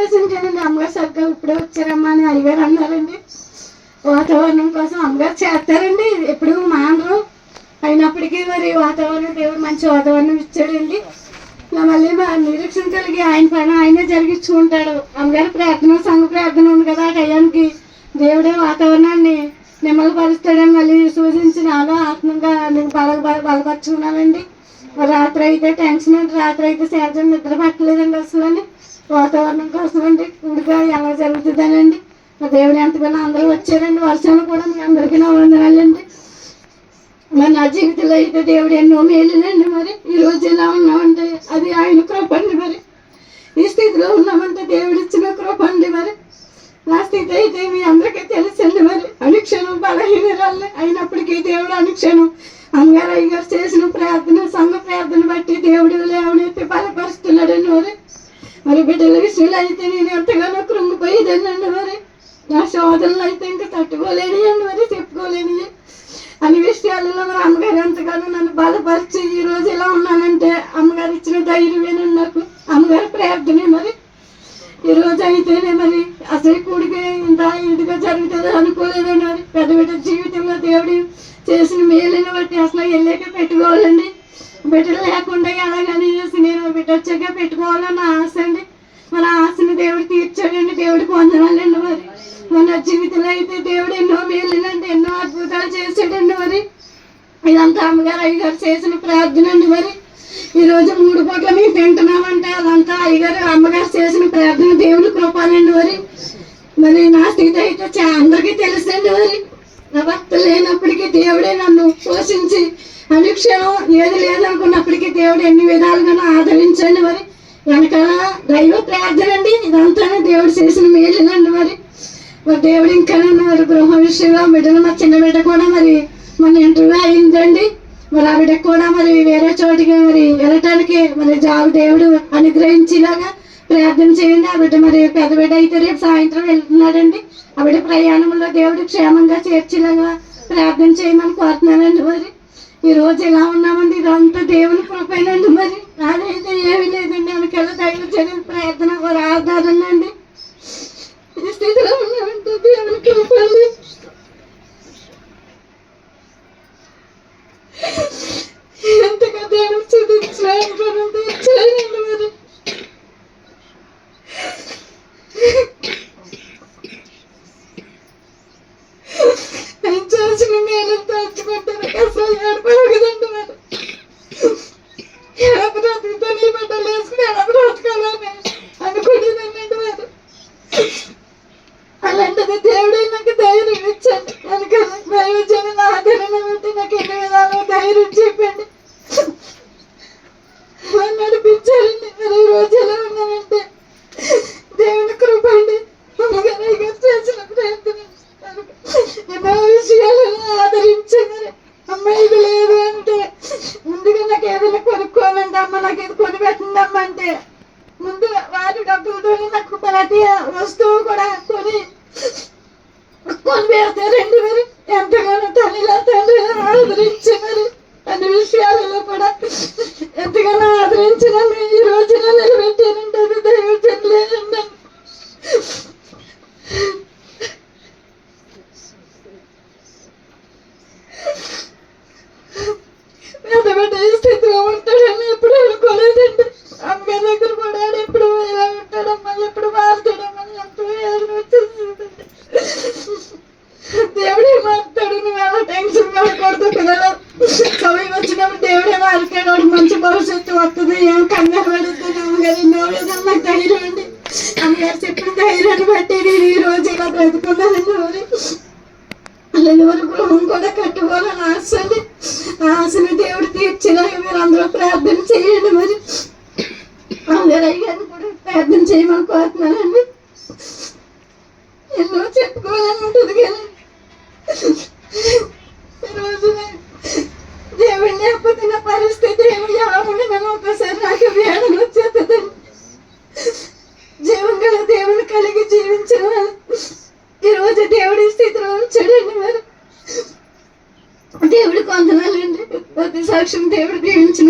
చేసింటానండి. అమ్మగారు సరిగ్గా ఇప్పుడే వచ్చారమ్మా అని అయ్యగారు అన్నారండి. వాతావరణం కోసం అమ్మగారు చేస్తారండి. ఎప్పుడు మానరు అయినప్పటికీ మరి వాతావరణం దేవుడు మంచి వాతావరణం ఇచ్చాడండి. మళ్ళీ మా నిరీక్షణ కలిగి ఆయన పైన ఆయనే జరిగించుకుంటాడు. అమ్మగారి ప్రార్థన సంఘ ప్రార్థన ఉంది కదా ఆ టయానికి దేవుడే వాతావరణాన్ని నిమ్మలపరుస్తాడని మళ్ళీ సూచించి నాలో ఆత్మంగా నేను బల బలపరుచుకున్నానండి. రాత్రి అయితే టెన్షన్ రాత్రి అయితే సేద్యం నిద్ర పట్టలేదండి అసలు. అని వాతావరణం కోసం అండి. ఉడిగా ఎలా జరుగుతుందనండి. మా దేవుడు ఎంతగానో అందరూ వచ్చారండి. వర్షాలు కూడా మీ అందరికీ నా వందనాలండి. మరి నా జీవితంలో అయితే దేవుడు ఎన్నో మేలునండి మరి. ఈ రోజు ఎలా ఉన్నామంటే అది ఆయన కృప అండి మరి. ఈ స్థితిలో ఉన్నామంటే దేవుడు ఇచ్చిన కృప అండి మరి. నా స్థితి అయితే మీ అందరికీ తెలుసండి మరి. అనుక్షణం బలహీనరాలే అయినప్పటికీ దేవుడు అనుక్షణం అమ్మగారు అయ్యగారు చేసిన ప్రార్థన సంఘ ప్రార్థన బట్టి దేవుడు లేవనెత్తి బలపరుస్తున్నాడని మరి. మరి బిడ్డల విషయంలో అయితే నేను ఎంతగానో కృంగిపోయేదానండి మరి. నా శోధనలు అయితే ఇంకా తట్టుకోలేని అండి మరి చెప్పుకోలేని. అన్ని విషయాలలో మరి అమ్మగారు ఎంతగానో నన్ను బాధపరిచి ఈ రోజు ఇలా ఉన్నానంటే అమ్మగారు ఇచ్చిన ధైర్యమేనండి నాకు. అమ్మగారి ప్రార్థనే మరి. ఈ రోజు అయితేనే మరి అసలు కూడిగా ఇంత ఇదిగా జరుగుతుందో అనుకోలేదండి మరి. పెద్ద బిడ్డ జీవితంలో దేవుడు చేసిన మేలుని బట్టి అసలు వెళ్ళాక పెట్టుకోవాలండి. బిడ్డలు లేకుండా ఎలాగని చేసి నేను బిడ్డ వచ్చాక పెట్టుకోవాలని ఆశ అండి. మన ఆశని దేవుడు తీర్చాడండి దేవుడికి వందనాలండి మరి. మన జీవితంలో అయితే దేవుడు ఎన్నో మేలునండి ఎన్నో అద్భుతాలు చేశాడండి మరి. ఇదంతా అమ్మగారు అయ్యగారు చేసిన ప్రార్థన అండి మరి. ఈ రోజు మూడు పూట్ల మేము తింటున్నామంటే అదంతా అయ్యగారు అమ్మగారు చేసిన ప్రార్థన దేవుడి కృపాలండి మరి. మరి నా స్థితి అయితే అందరికీ తెలుసండి మరి. నా భర్త లేనప్పటికీ దేవుడే నన్ను పోషించి అనుక్షణం ఏది లేదనుకున్నప్పటికీ దేవుడు ఎన్ని విధాలుగానో ఆదరించండి మరి. వెనకాల దైవ ప్రార్థన అండి. ఇదంతా దేవుడు చేసిన మేలునండి మరి. మరి దేవుడు ఇంకా మరి గృహ విషయంలో బిడ్డలు మా చిన్న బిడ్డ కూడా మరి మన ఇంటర్వ్యూ అయిందండి. మరి ఆ బిడ్డకు కూడా మరి వేరే చోటికి మరి వెళ్ళటానికి మరి జాబ్ దేవుడు అనుగ్రహించేలాగా ప్రార్థన చేయండి. ఆ బిడ్డ మరి పెద్ద బిడ్డ అయితే రేపు సాయంత్రం వెళ్తున్నాడండి. ఆ బిడ్డ ప్రయాణంలో దేవుడు క్షేమంగా చేర్చేలాగా ప్రార్థన చేయమని కోరుతున్నానండి మరి. ఈ రోజు ఎలా ఉన్నామండి? ఇదంతా దేవుని కృపేనండి మరి. నాదైతే ఏమీ లేదండి. వెనకాల దైవ చర్యలు ప్రార్థన వారి ఆధారం అండి ఈ స్థితిలో ఉన్నామంటే దేవుని కృపండి ఎంతగా దేవుడు చూపించాను తీర్చాయండి మరి నేను చేసిన మేలు తలుచుకుంటాను అసలు ఏడపడగదండి మరి ఎలా బ్రతుకుతో నీ బిడ్డలు వేసుకుని ఎలా బ్రతకాలని అనుకునేదానండి మరి అలాంటిది దేవుడే నాకు ధైర్యం ఇచ్చాడు కనుక దైవజన ఆదరణ బట్టి నాకు ఎన్ని విధాలు ధైర్యం చెప్పండి అలా నడిపించారండి మరి ఈ రోజు ఎలా ఉన్నామంటే దేవుని కృప అండి అమ్మగారు అయ్యగారు చేసిన ప్రయత్నం ఎన్నో విషయాలను ఆదరించారు అమ్మ ఇది లేదు అంటే ముందుగా నాకు ఏదైనా మనకి నాకు ఇది కొని పెట్టండి అంటే ముందు వారి డబ్బులతో నాకు ప్రతి వస్తువు కూడా కొని కొని రెండు ఎంతగానో తల్లిలా తండ్రిలా ఆదరించి మరి అన్ని విషయాలలో కూడా ఎంతగానో ఆదరించిన ఈ రోజున నిలబెట్టారంటే అది దైవం లేదండి పెద్ద పెద్ద ఈ స్థితిలో ఉంటాడని ఎప్పుడు అనుకోలేదండి అమ్మగారి దగ్గర కూడా ఆడు ఎప్పుడు ఇలా ఉంటాడమ్మా ఎప్పుడు మారుతాడమ్మా ఎంతో ఏదైనా వచ్చేసిందండి దేవుడే మారుతాడు నువ్వు ఎలా టెన్షన్ పడకూడదు పిల్లలు సమయం వారికి వాడు మంచి భవిష్యత్తు వస్తుంది. ఏం కంగారు పడుతుంది అమ్మగారు ఎన్నో నాకు ధైర్యం అండి. అమ్మగారు చెప్పిన ధైర్యాన్ని బట్టి నేను ఈ రోజు ఇలా బ్రతుకున్నాను మరి అలాగే వారి గృహం కూడా కట్టుకోవాలని ఆశ అండి. ఆ ఆశని దేవుడు తీర్చేలాగా మీరు అందరూ ప్రార్థన చేయండి మరి. అమ్మగారు అయ్యారు కూడా ప్రార్థన చేయమని కోరుతున్నానండి. ఎన్నో చెప్పుకోవాలని ఉంటుంది కానీ ఈ రోజు నేను దేవుడిని లేకపోతే నా పరిస్థితి ఏమి ఎలా ఉండదని ఒకసారి నాకు వేదన వచ్చేస్తుందండి జీవం గల దేవుని కలిగి జీవించిన వాళ్ళు ఈ రోజు దేవుడి స్థితిలో ఉంచాడండి మరి దేవుడి కొందనాలండి ప్రతి సాక్ష్యం దేవుడు దీవించిన